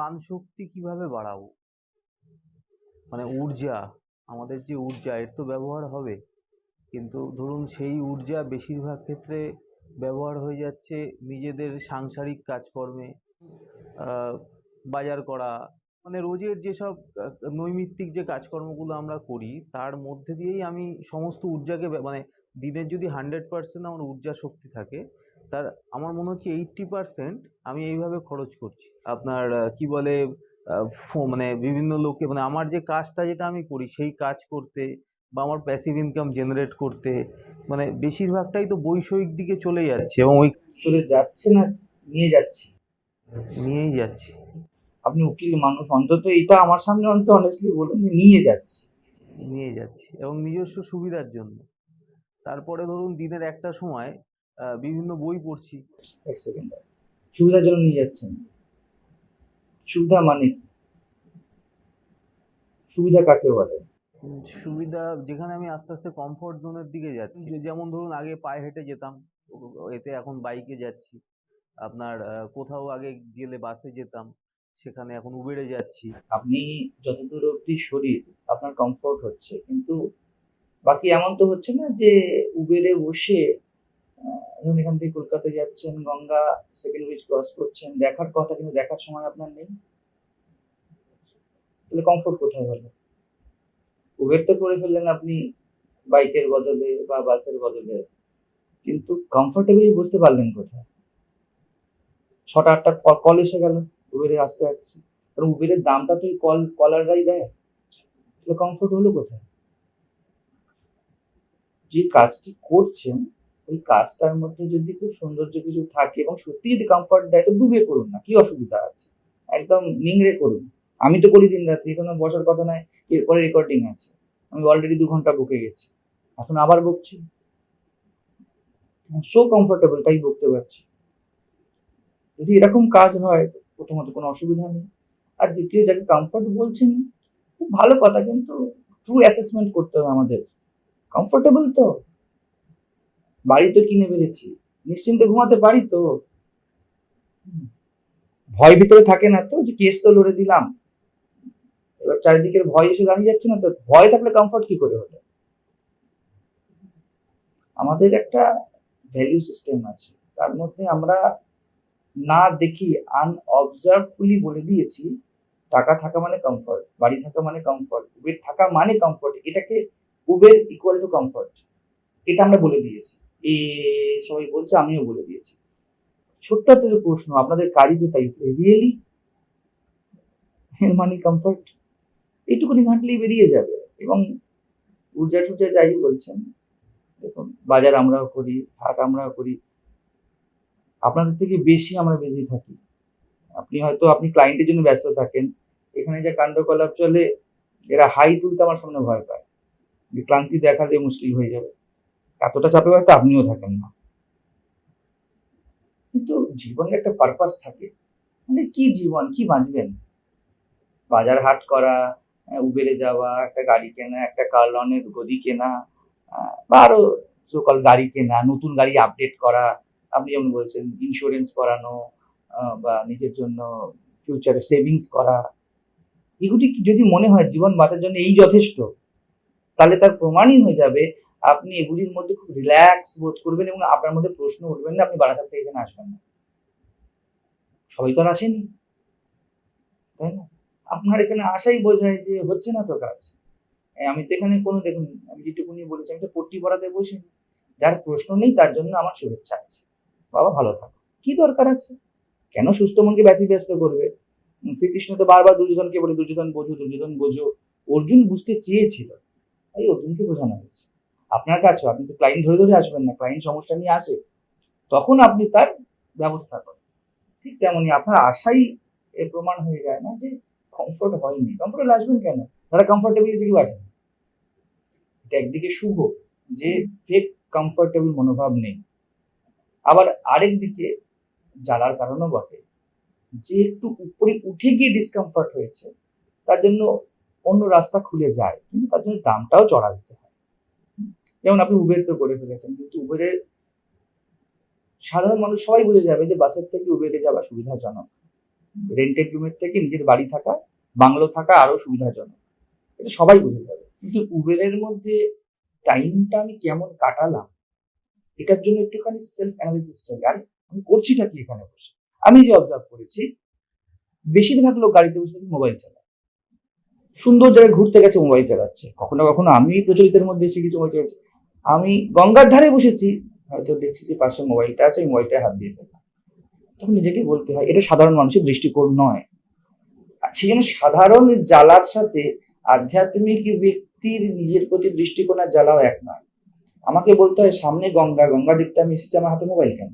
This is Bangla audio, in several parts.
প্রাণশক্তি কীভাবে বাড়াবো? মানে ঊর্জা, আমাদের যে ঊর্জা, এর তো ব্যবহার হবে। কিন্তু ধরুন সেই ঊর্জা বেশিরভাগ ক্ষেত্রে ব্যবহার হয়ে যাচ্ছে নিজেদের সাংসারিক কাজকর্মে বাজার করা মানে রোজের যেসব নৈমিত্তিক যে কাজকর্মগুলো আমরা করি, তার মধ্যে দিয়েই আমি সমস্ত ঊর্জাকে মানে দিনের যদি হান্ড্রেড পার্সেন্ট আমার ঊর্জা শক্তি থাকে তার আমার মনে হচ্ছে এইট্টি পার্সেন্ট আমি এইভাবে খরচ করছি। আপনার কি বলে মানে বিভিন্ন লোকে মানে আমার যে কাজটা যেটা আমি করি সেই কাজ করতে বা আমার প্যাসিভ ইনকাম জেনারেট করতে মানে বেশিরভাগটাই তো বৈষয়িক দিকে চলে যাচ্ছে এবং ওই চলে যাচ্ছে না নিয়ে যাচ্ছে? নিয়েই যাচ্ছি। আপনি উকিল মানুষ অন্তত এটা আমার সামনে অন্তত অনেস্টলি বলুন নিয়ে যাচ্ছে। নিয়ে যাচ্ছি এবং নিজস্ব সুবিধার জন্য। তারপরে ধরুন দিনের একটা সময় বিভিন্ন বই পড়ছি। এক সেকেন্ড সুবিধার জন্য নিয়ে যাচ্ছেন। সুবিধা মানে সুবিধা কাকে বলে? সুবিধা যেখানে আমি আস্তে আস্তে কমফোর্ট জোনের দিকে যাচ্ছি। যেমন ধরুন আগে পায়ে হেঁটে যেতাম এতে এখন বাইকে যাচ্ছি। আপনার কোথাও আগে গেলে বাসে যেতাম সেখানে এখন উবেরে যাচ্ছি। আপনি যতদূর অব্দি শরীর আপনার কমফোর্ট হচ্ছে। কিন্তু বাকি এমন তো হচ্ছে না যে উবেরে বসে ধরুন এখান থেকে কলকাতা যাচ্ছেন, গঙ্গা সেকেন্ড ব্রিজ ক্রস করছেন, দেখার কথা কিন্তু দেখার সময় আপনার নেই। তাহলে কমফোর্ট কোথায় হলো? উবের তো করে ফেললেন আপনি বাইকের বদলে বা বাসের বদলে, কিন্তু কমফোর্টেবলি বুঝতে পারলেন কোথায়? ছটা আটটা কল এসে গেল উবেরে আসতে আসছে কারণ উবেরের দামটা তো কল কলাররাই দেয়। তাহলে কমফোর্ট হলো কোথায়? যে কাজটি করছেন ওই কাজটার মধ্যে যদি খুব সৌন্দর্য কিছু থাকে এবং সত্যি যদি কমফর্ট দেয়, তো ডুবে করুন না, কি অসুবিধা আছে? একদম নিংড়ে করুন। আমি তো করি দিন রাত্রি, এখানে বসার কথা নয় এরপরে রেকর্ডিং আছে। আমি অলরেডি দু ঘণ্টা বকে গেছি। এখন আবার বকছি। সো কমফোর্টেবল তাই বকতে পারছি। যদি এরকম কাজ হয়, প্রথমত কোনো অসুবিধা নেই। আর দ্বিতীয়, যাকে কমফর্ট বলছেন খুব ভালো কথা, কিন্তু ট্রু অ্যাসেসমেন্ট করতে হবে আমাদের। কমফোর্টেবল তো। বাড়ি তো কিনে ফেলেছি। নিশ্চিন্তে ঘুমাতে পারি তো। ভয় ভিতরে থাকে না তো? যে কেস তো লড়ে দিলাম। এবার চারিদিকের ভয় এসে দাঁড়িয়ে যাচ্ছে না তো? ভয় থাকলে কমফর্ট কি করে হলো? আমাদের একটা ভ্যালু সিস্টেম আছে। তার মধ্যে আমরা না দেখি আনঅবজার্ভফুলি বলে দিয়েছি, টাকা থাকা মানে কমফর্ট বাড়ি থাকা মানে কমফর্ট উবের থাকা মানে কমফর্ট এটাকে উবের ইকুয়াল টু কমফর্ট এটা আমরা বলে দিয়েছি। এ সবাই বলছে, আমিও বলে দিয়েছি। ছোট্ট একটা যে প্রশ্ন, আপনাদের কাজই তো তাই রিয়েলি মানে কমফর্ট এইটুকুনি ঘাঁটলেই বেরিয়ে যাবে। এবং উর্জা টুর্জা যাই বলছেন, দেখুন, বাজার আমরাও করি, হাট আমরাও করি। আপনাদের থেকে বেশি আমরা বেশি থাকি। আপনি হয়তো, আপনি ক্লায়েন্টের জন্য ব্যস্ত থাকেন। এখানে যে কাণ্ডকলাপ চলে, এরা হাই তুলতে আমার সামনে ভয় পায়। যে ক্লান্তি দেখালে মুশকিল হয়ে যাবে। এতটা চাপে হয়তো আপনিও থাকেন না। কিন্তু জীবনের একটা পারপাস থাকে। মানে কি জীবন, কি বাঁচবেন? বাজার হাট করা উবেরে যাওয়া, একটা গাড়ি কেনা, একটা কার্লনের গদি কেনা বা আরও সকল গাড়ি কেনা, নতুন গাড়ি আপডেট করা। আপনি যেমন বলছেন ইন্স্যুরেন্স করানো বা নিজের জন্য ফিউচারে সেভিংস করা। এগুলি যদি মনে হয়, জীবন বাঁচার জন্য এই যথেষ্ট, তাহলে তার প্রমাণই হয়ে যাবে আপনি এগুলির মধ্যে খুব রিল্যাক্স বোধ করবেন এবং আপনার মধ্যে প্রশ্ন উঠবেন না, আপনি বারাসাত থেকে এখানে আসবেন না। সবাই তো আর আসেনি। তাই না? আপনার এখানে আসাই বোঝায় যে হচ্ছে না তো কাজ। আমি তো এখানে কোনো, দেখুন, আমি যেটুকুনি বলেছি, আমি তো পট্টি পড়াতে বসিনি। যার প্রশ্ন নেই, তার জন্য আমার শুভেচ্ছা আছে। বাবা, ভালো থাকো। কি দরকার আছে? কেন সুস্থ মনকে ব্যতিব্যস্ত করবে? শ্রীকৃষ্ণ তো বারবার দুর্যোধনকে বলে, দুর্যোধন বোঝো দুর্যোধন বোঝো। অর্জুন বুঝতে চেয়েছিল। তাই অর্জুনকে বোঝানো হয়েছে। আপনার কাছেও, আপনি তো ক্লায়েন্ট ধরে ধরে আসবেন না ক্লায়েন্ট সমস্যা নিয়ে আসে, তখন আপনি তার ব্যবস্থা করেন। ঠিক তেমনই আপনার আশাই এর প্রমাণ হয়ে যায় না যে কমফোর্ট হয়নি। কমফোর্টেবল আসবেন কেন? যারা কমফোর্টেবল কেউ আসেন এটা একদিকে শুভ যে ফেক কমফোর্টেবল মনোভাব নেই। আবার আরেক দিকে জ্বালার কারণও বটে। যে একটু উপরে উঠে গিয়ে ডিসকমফর্ট হয়েছে, তার জন্য অন্য রাস্তা খুলে যায়, কিন্তু তার জন্য দামটাও চড়া দিতে হয়। যেমন আপনি উবের তো করে ফেলেছেন, কিন্তু উবেরের সাধারণ মানুষ সবাই বুঝে যাবে যে বাসের থেকে উবেরে যাওয়া সুবিধাজনক। রেন্টেড রুমের থেকে নিজের বাড়ি থাকা বাংলো থাকা আরও সুবিধাজনক। এটা সবাই বুঝে যাবে। কিন্তু উবেরের মধ্যে টাইমটা আমি কেমন কাটালাম, এটার জন্য একটুখানি সেলফ অ্যানালিসিস চাই। আর, আমি করছিটা কি এখানে বসে? আমি যে অবজার্ভ করেছি, বেশিরভাগ লোক গাড়িতে বসে মোবাইল চালায়। সুন্দর জায়গায় ঘুরতে গেছে মোবাইল চালাচ্ছে। কখনো কখনো আমি প্রচলিতের মধ্যে এসে কিছু মোবাইল চালাচ্ছি। আমি গঙ্গার ধারে বসেছি, হয়তো দেখছি যে পাশে মোবাইলটা আছে মোবাইলটায় হাত দিয়ে ফেললাম। তখন নিজেকে বলতে হয়, এটা সাধারণ মানুষের দৃষ্টিকোণ নয়। সেই জন্য সাধারণ জ্বালার সাথে আধ্যাত্মিক ব্যক্তির নিজের প্রতি দৃষ্টিকোণ আর জ্বালাও এক নয়। আমাকে বলতে হয়, সামনে গঙ্গা গঙ্গা দেখতে আমি এসেছি আমার হাতে মোবাইল কেন?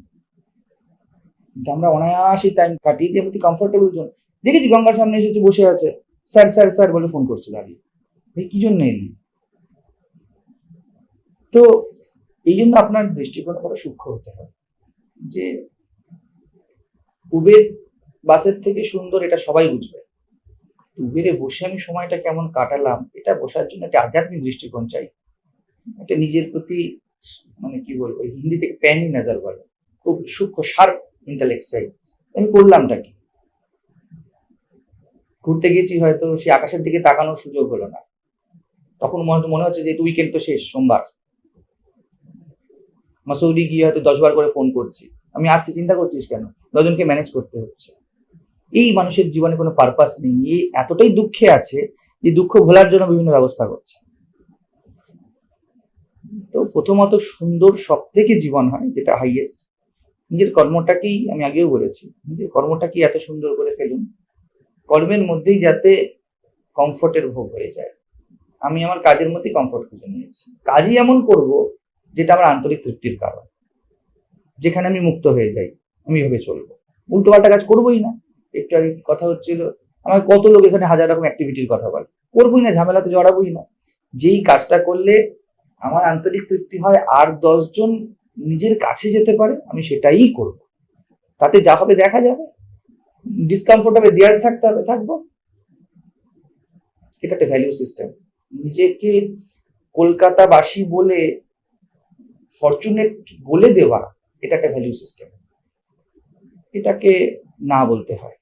কিন্তু আমরা অনায়াসই টাইম কাটিয়ে দিয়ে প্রতি কমফোর্টেবল জোন দেখেছি গঙ্গার সামনে এসেছে, বসে আছে। স্যার স্যার স্যার বলে ফোন করছে দাঁড়িয়ে ভাই, কি জন্য এলি? তো এই জন্য আপনার দৃষ্টিকোণ বড় সূক্ষ্ম হতে হবে। যে উবের বাসের থেকে সুন্দর এটা সবাই বুঝবে। উবেরে বসে আমি সময়টা কেমন কাটালাম, এটা বসার জন্য একটা আধ্যাত্মিক দৃষ্টিকোণ চাই। একটা নিজের প্রতি মানে কি বলব হিন্দি থেকে প্যানি নজর বলে। খুব সূক্ষ্ম, শার্প ইন্টালেক্ট চাই। আমি করলামটা কি? ঘুরতে গেছি হয়তো, সে আকাশের দিকে তাকানোর সুযোগ হলো না। তখন মনে মনে হচ্ছে যে উইকেন্ড তো শেষ, সোমবার। মাসৌরি গিয়ে হয়তো দশবার করে ফোন করছি। আমি আসছি, চিন্তা করছিস কেন? দশজনকে ম্যানেজ করতে হচ্ছে। এই মানুষের জীবনে কোনো পারপাস নেই। এই এতটাই দুঃখে আছে যে দুঃখ ভোলার জন্য বিভিন্ন ব্যবস্থা করছে। তো প্রথমত সুন্দর সব থেকে জীবন হয় যেটা হাইয়েস্ট নিজের কর্মটাকেই আমি আগেও বলেছি, নিজের কর্মটাকেই এত সুন্দর করে ফেলুন। কর্মের মধ্যেই যাতে কমফোর্টের ভোগ হয়ে যায়। আমি আমার কাজের মধ্যেই কমফোর্ট খুঁজে নিয়েছি। কাজই এমন করব যেটা আমার আন্তরিক তৃপ্তির কারণ। যেখানে আমি মুক্ত হয়ে যাই, আমি এভাবে চলবো। উল্টো পাল্টা কাজ করবোই না। একটু আগে কথা হচ্ছিল আমার কত লোক এখানে হাজার রকম অ্যাক্টিভিটির কথা বলে। করবোই না, ঝামেলাতে জড়াবোই না। যেই কাজটা করলে আমার আন্তরিক তৃপ্তি হয়, আর দশজন নিজের কাছে যেতে পারে, আমি সেটাই করব। তাতে যা হবে দেখা যাবে। ডিসকমফোর্ট হবে দেয়ালে থাকতে হবে, থাকব। এটা একটা ভ্যালিউ সিস্টেম নিজেকে কলকাতাবাসী বলে ফরচুনেট বলে দেওয়া, এটা একটা ভ্যালিউ সিস্টেম এটাকে না বলতে হয়।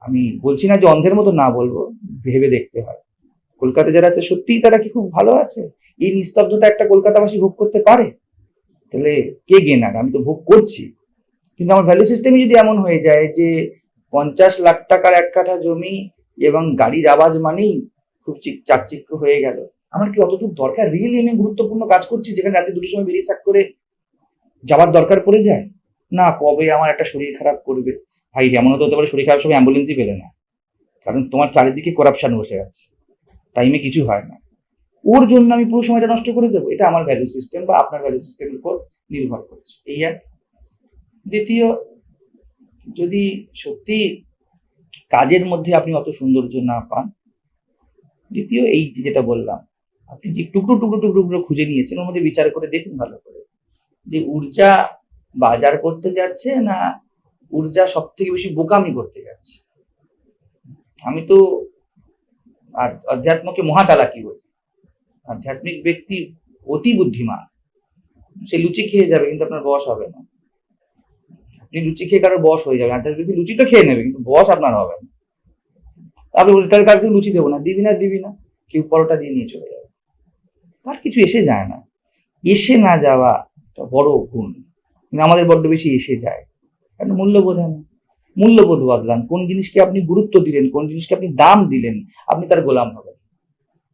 আমি বলছি না যে অন্ধের মতো না বলব, ভেবে দেখতে হয়। কলকাতা যারা আছে, সত্যিই তারা কি খুব ভালো আছে? এই নিস্তব্ধতা একটা কলকাতাবাসী ভোগ করতে পারে? তাহলে কে গেনার? আমি তো ভোগ করছি। কিন্তু আমার ভ্যালু সিস্টেমই যদি এমন হয়ে যায় যে পঞ্চাশ লাখ টাকার এক কাঠা জমি এবং গাড়ির আওয়াজ মানেই খুব চিক- চাকচিক্য হয়ে গেল আমার কি অতটুকু দরকার? রিয়েলি আমি গুরুত্বপূর্ণ কাজ করছি, যেখানে রাতে দুটোর সময় বেরিয়ে থাক করে যাওয়ার দরকার পড়ে যায়? না, কবে আমার একটা শরীর খারাপ করবে? ভাই এমন হতে হতে পারে শরীর খারাপ সময় অ্যাম্বুলেন্সই পেলে না। কারণ তোমার চারিদিকে করাপশন বসে আছে। টাইমে কিছু হয় না। ওর জন্য আমি পুরো সময়টা নষ্ট করে দেবো। এটা আমার ভ্যালু সিস্টেম বা আপনার ভ্যালু সিস্টেমের উপর নির্ভর করছে। এই এক দ্বিতীয়, যদি সত্যি কাজের মধ্যে আপনি অত সৌন্দর্য না পান, দ্বিতীয়, এই যেটা বললাম আপনি যে টুকরো টুকরো টুকরো টুকরো খুঁজে নিয়েছেন, ওর মধ্যে বিচার করে দেখুন ভালো করে। যে ঊর্জা বাজার করতে যাচ্ছে না ঊর্জা সব থেকে বেশি বোকামি করতে যাচ্ছে? আমি তো আধ্যাত্মকে অধ্যাত্মকে মহা চালাকি বলি। আধ্যাত্মিক ব্যক্তি অতি বুদ্ধিমান। সে লুচি খেয়ে যাবে, কিন্তু আপনার বস হবে না। আপনি লুচি খেয়ে কারও বস হয়ে যাবে আধ্যাত্মিক ব্যক্তি লুচি তো খেয়ে নেবে, কিন্তু বস আপনার হবে না। আপনি তাহলে কালকে লুচি দেবো না, দিবি না দিবি না। কেউ পরোটা দিয়ে নিয়ে চলে যাবে। তার কিছু এসে যায় না। এসে না যাওয়া একটা বড় গুণ। কিন্তু আমাদের বড্ড বেশি এসে যায়। কারণ মূল্যবোধ হয় না। মূল্যবোধ বদলান। কোন জিনিসকে আপনি গুরুত্ব দিলেন, কোন জিনিসকে আপনি দাম দিলেন, আপনি তার গোলাম হবেন।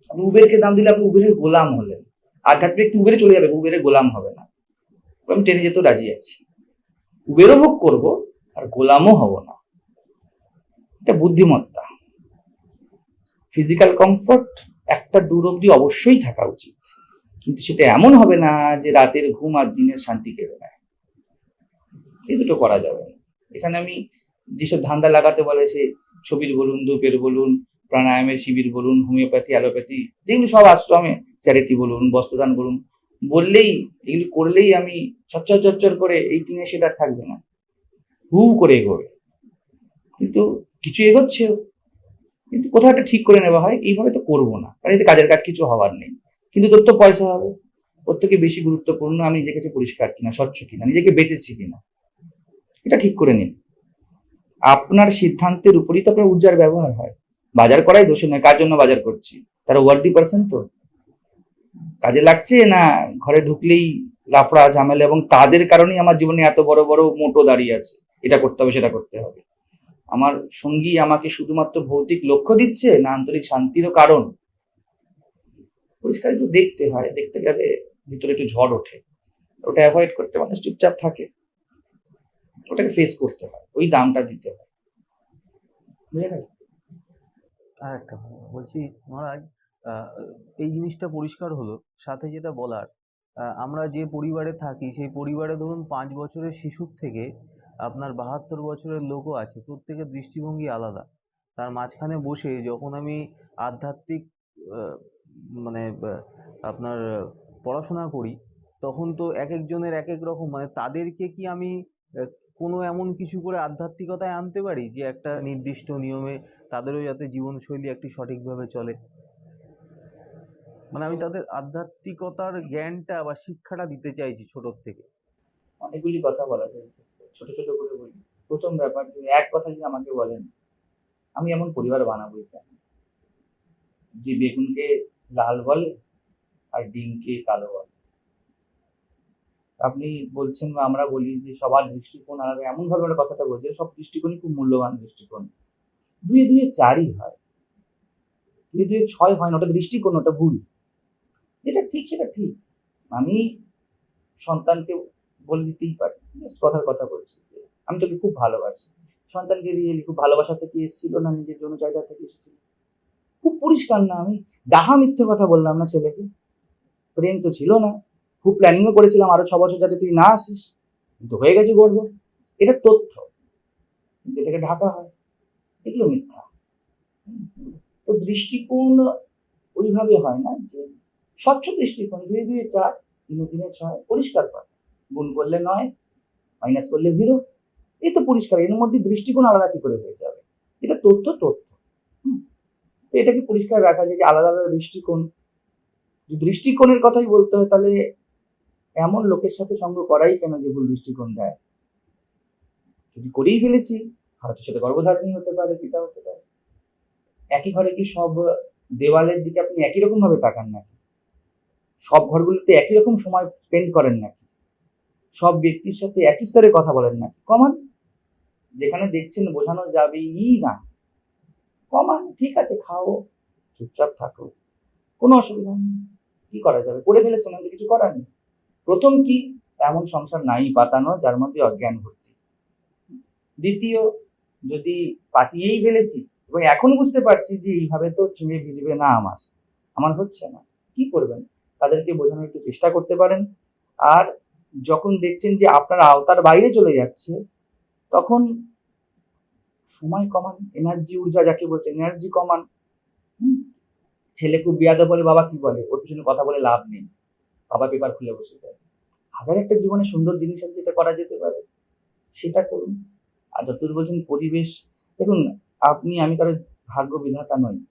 আপনি উবেরকে দাম দিলে আপনি উবেরের গোলাম হলেন। আধ্যাত্মিক ব্যক্তি উবেরে চলে যাবে, উবেরের গোলাম হবে না। আমি ট্রেনে যেতেও রাজি আছি। উবেরও ভোগ করব, আর গোলামও হব না। এটা বুদ্ধিমত্তা। ফিজিক্যাল কমফর্ট একটা দূর অব্দি অবশ্যই থাকা উচিত। কিন্তু সেটা এমন হবে না যে রাতের ঘুম আর দিনের শান্তি কেড়ে নেয়। এই দুটো করা যাবে না। এখানে আমি যেসব ধান্দা লাগাতে বলে সে ছবির বলুন, ধূপের বলুন, প্রাণায়ামের শিবির বলুন, হোমিওপ্যাথি, অ্যালোপ্যাথি, যেগুলো সব আশ্রমে, চ্যারিটি বলুন, বস্ত্রদান বলুন, বললেই, এগুলি করলেই আমি চচ্চর চচ্চর করে এই দিনে সেটা থাকবে না। হু করে এগোবে। কিন্তু কিছু এগোচ্ছেও। কিন্তু কোথাও একটা ঠিক করে নেওয়া হয়, এইভাবে তো করব না। কারণ এতে কাজের কাজ কিছু হওয়ার নেই। কিন্তু তোর তো পয়সা হবে। ওর থেকে বেশি গুরুত্বপূর্ণ আমি নিজেকে যে পরিষ্কার কিনা, স্বচ্ছ কিনা, নিজেকে বেঁচেছি কিনা। এটা ঠিক করে নিন। আপনার সিদ্ধান্তের উপরই তো আপনার ঊর্জার ব্যবহার হয়। বাজার করাই দোষে নয়, কার জন্য বাজার করছি? তারা ওয়ার্ডি পার্সন তো। কাজে লাগছে না? ঘরে ঢুকলেই লাফড়া, ঝামেলা এবং তাদের কারণেই আমার জীবনে এত বড় বড়, মোটো দাঁড়িয়ে আছে। এটা করতে হবে, সেটা করতে হবে। আমার সঙ্গী আমাকে শুধুমাত্র ভৌতিক লক্ষ্য দিচ্ছে না আন্তরিক শান্তিরও কারণ? পরিষ্কার একটু দেখতে হয়, দেখতে গেলে ভিতরে একটু ঝড় ওঠে। ওটা অ্যাভয়েড করতে মানুষ চুপচাপ থাকে। ওটাকে ফেস করতে হয়, ওই দামটা দিতে হয়। বলছি, মহারাজ এই জিনিসটা পরিষ্কার হলো। সাথে যেটা বলার আমরা যে পরিবারে থাকি, সেই পরিবারে ধরুন পাঁচ বছরের শিশুর থেকে আপনার বাহাত্তর বছরের লোকও আছে, প্রত্যেকের দৃষ্টিভঙ্গি আলাদা। তার মাঝখানে বসে যখন আমি আধ্যাত্মিক মানে আপনার পড়াশোনা করি, তখন তো এক একজনের এক এক রকম। মানে তাদেরকে কি আমি কোনো এমন কিছু করে আধ্যাত্মিকতায় আনতে পারি যে একটা নির্দিষ্ট নিয়মে তাদেরও যাতে জীবনশৈলী একটি সঠিকভাবে চলে? মানে আমি তাদের আধ্যাত্মিকতার জ্ঞানটা বা শিক্ষাটা দিতে চাইছি ছোটোর থেকে। অনেকগুলি কথা বলা যায়। ছোট ছোট করে বলি। প্রথম ব্যাপার এক কথা যদি আমাকে বলেন, আমি এমন পরিবার বানাবো যে বেগুনকে লাল বলে আর ডিমকে কালো বলে। আপনি বলছেন বা আমরা বলি যে সবার দৃষ্টিকোণ আলাদা, এমন ভাবে আমরা কথাটা বলছি সব দৃষ্টিকোণই খুব মূল্যবান দৃষ্টিকোণ। দুয়ে দুয়ে চারই হয়। দুয়ে দুয়ে ছয় হয় না, ওটা দৃষ্টিকোণ, ওটা ভুল। যেটা ঠিক, সেটা ঠিক। আমি সন্তানকে বলে দিতেই পারি জাস্ট কথার কথা বলছি আমি তোকে খুব ভালোবাসি। সন্তানকে রিয়েলি খুব ভালোবাসা থেকে এসেছিল না, নিজের জন্য চাহিদা থেকে এসেছিল? খুব পরিষ্কার না, আমি ডাহা মিথ্যে কথা বললাম না ছেলেকে। প্রেম তো ছিল না, খুব প্ল্যানিংও করেছিলাম আরও ছ বছর যাতে তুই না আসিস, কিন্তু হয়ে গেছে গর্ব। এটা তথ্য এটাকে ঢাকা হয়, এগুলো মিথ্যা। তো দৃষ্টিকোণ ওইভাবে হয় না যে স্বচ্ছ দৃষ্টিকোণ দুয়ে দুয়ে চার, তিনে তিনে, ছয়, পরিষ্কার কথা। গুণ করলে নয় মাইনাস করলে জিরো এই তো পরিষ্কার, এর মধ্যে দৃষ্টিকোণ আলাদা কি করে হয়ে যাবে? এটা তথ্য তথ্য। তো এটাকে পরিষ্কার রাখা যায় যে আলাদা আলাদা দৃষ্টিকোণ। দৃষ্টিকোণের কথাই বলতে হয়, তাহলে এমন লোকের সাথে সঙ্গ করাই কেন যে ভুল দৃষ্টিকোণ দেয়? যদি করেই ফেলেছি, হয়তো সেটা গর্ভধারণী হতে পারে, পিতা হতে পারে। একই ঘরে কি সব দেওয়ালের দিকে আপনি একই রকম ভাবে তাকান নাকি? সব ঘরগুলোতে একই রকম সময় স্পেন্ড করেন নাকি? সব ব্যক্তির সাথে একই স্তরে কথা বলেন নাকি? কমান? যেখানে দেখছেন বোঝানো যাবেই না। কমান ঠিক আছে, খাও, চুপচাপ থাকো। কোনো অসুবিধা নেই। কি করা যাবে? করে ফেলেছেন আমাদের কিছু করার নেই। প্রথম কি? এমন সংসার নাই পাতানো যার মধ্যে অজ্ঞান ভর্তি। দ্বিতীয়, যদি পাতিয়েই ফেলেছি এবং এখন বুঝতে পারছি যে এইভাবে তো চিড়ে ভিজবে না আমার আমার হচ্ছে না। কি করবেন? তাদেরকে বোঝানোর একটু চেষ্টা করতে পারেন। আর যখন দেখছেন যে আপনার আওতার বাইরে চলে যাচ্ছে, তখন সময় কমান এনার্জি ঊর্জা যাকে বলছে এনার্জি কমান? ছেলে খুব বিয়াদা বলে, বাবা কি বলে? ওর পিছনে কথা বলে লাভ নেই। বাবা পেপার খুলে বসে যায়। হাজার একটা জীবনে সুন্দর জিনিস আছে যেটা করা যেতে পারে। সেটা করুন। আর যতদূর বলছেন, পরিবেশ। দেখুন, আপনি, আমি কারও ভাগ্য বিধাতা নই।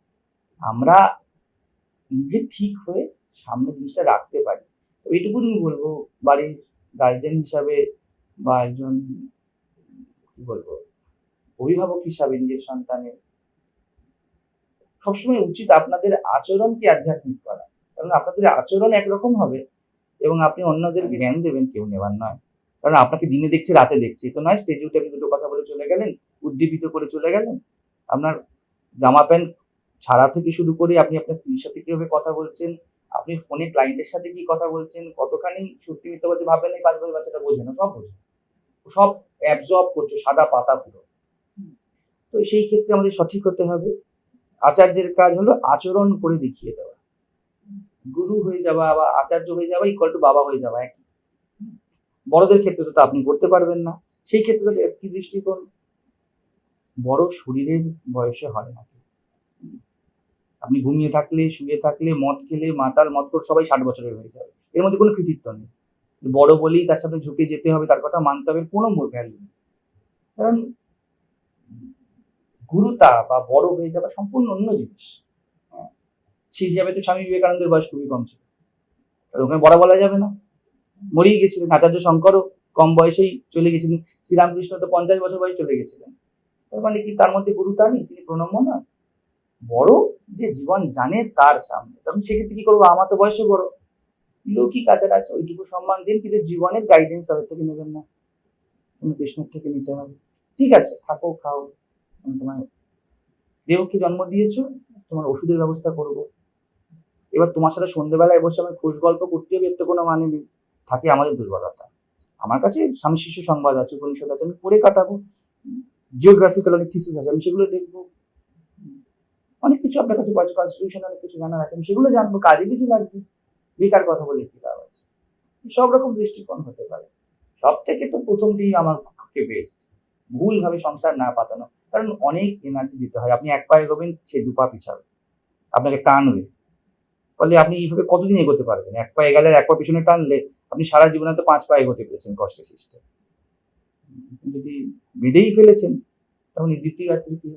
আমরা নিজে ঠিক হয়ে সামনে জিনিসটা রাখতে পারি। তো আমি বলব, বাড়ির গার্জেন হিসাবে বা একজন, কি বলব? অভিভাবক হিসাবে নিজের সন্তানের। সবসময় উচিত আপনাদের আচরণকে আধ্যাত্মিক করা। কারণ আপনাদের আচরণ একরকম হবে এবং আপনি অন্যদেরকে জ্ঞান দেবেন কেউ নেবার নয়। কারণ আপনাকে দিনে দেখছে রাতে দেখছে। তো নয় স্টেজে উঠে আপনি দুটো কথা বলে চলে গেলেন উদ্দীপিত করে চলে গেলেন। আপনার জামা প্যান্ট ছাড়া থেকে শুরু করে আপনি আপনার স্ত্রীর সাথে কীভাবে কথা বলছেন আপনি ফোনে ক্লায়েন্টের সাথে কি কথা বলছেন কতখানি সত্যি মিথ্যা বলতে ভাববেন না পাঁচ বছর বাচ্চাটা বোঝে না সব বোঝে। সব অ্যাবজর্ব করছ সাদা পাতা পুরো। তো সেই ক্ষেত্রে আমাদের সঠিক হতে হবে। আচার্যের কাজ হলো আচরণ করে দেখিয়ে দেওয়া। গুরু হয়ে যাওয়া বা আচার্য হয়ে যাওয়া ইকুয়াল টু বাবা হয়ে যাওয়া একই। বড়দের ক্ষেত্রে তো আপনি করতে পারবেন না। সেই ক্ষেত্রে তো একই দৃষ্টিকোণ। বড় শরীরের বয়সে হয় না আপনি ঘুমিয়ে থাকলে, শুয়ে থাকলে, মদ খেলে, মাতাল, মদ করে সবাই ষাট বছরের হয়ে যাবে। এর মধ্যে কোনো কৃতিত্ব নেই। বড় বলেই তার সাথে ঝুঁকে যেতে হবে, তার কথা মানতে হবে, কোনো ভ্যালু নেই। কারণ গুরুতা বা বড় হয়ে যাওয়া সম্পূর্ণ অন্য জিনিস। সেই হিসাবে তো স্বামী বিবেকানন্দের বয়স খুবই কম ছিল। ওখানে বড় বলা যাবে না। মরেই গেছিলেন, আচার্য শঙ্করও কম বয়সেই চলে গেছিলেন। শ্রীরামকৃষ্ণ তো পঞ্চাশ বছর বয়সে চলে গেছিলেন। তার মানে কি তার মধ্যে গুরুতা নেই? তিনি প্রণম্য নয় বড় যে জীবন জানে তার সামনে। তখন সেক্ষেত্রে কি করব? আমার তো বয়সে বড়। লৌকিক আচার আছে, ওইটুকু সম্মান দিন, কিন্তু জীবনের গাইডেন্স তাদের থেকে নেবেন না। কোনো কৃষ্ণের থেকে নিতে হবে। ঠিক আছে, থাকো, খাও। আমি তোমার দেহকে জন্ম দিয়েছ, তোমার ওষুধের ব্যবস্থা করব। এবার তোমার সাথে সন্ধ্যেবেলায় বসে আমি খোঁজ গল্প করতে হবে, এর তো কোনো মানে নেই। থাকে আমাদের দুর্বলতা। আমার কাছে স্বামী শিশু সংবাদ আছে, উপনিষদ আছে, আমি পড়ে কাটাবো। জিওগ্রাফিক্যাল অনেক থিসিস আছে, আমি সেগুলো দেখব। অনেক কিছু আপনার কাছে কনস্টিটিউশন অনেক কিছু জানার আছে, আমি সেগুলো জানব, কাজে কিছু লাগবে। বেকার কথা বলে কি লাভ আছে? সব রকম দৃষ্টিকোণ হতে পারে। সব থেকে তো প্রথমটি আমার পক্ষে বেস্ট ভুলভাবে সংসার না পাতানো। কারণ অনেক এনার্জি দিতে হয়। আপনি এক পা এগোবেন, সে দু পা পিছাবে। আপনাকে টানবে। ফলে আপনি এইভাবে কতদিন এগোতে পারবেন? এক পা এগালে এক পা পিছনে টানলে আপনি সারা জীবনে তো পাঁচ পা এগোতে পেরেছেন কষ্টের সিস্টেম যদি বেঁধেই ফেলেছেন, তখন দ্বিতীয় আর তৃতীয়।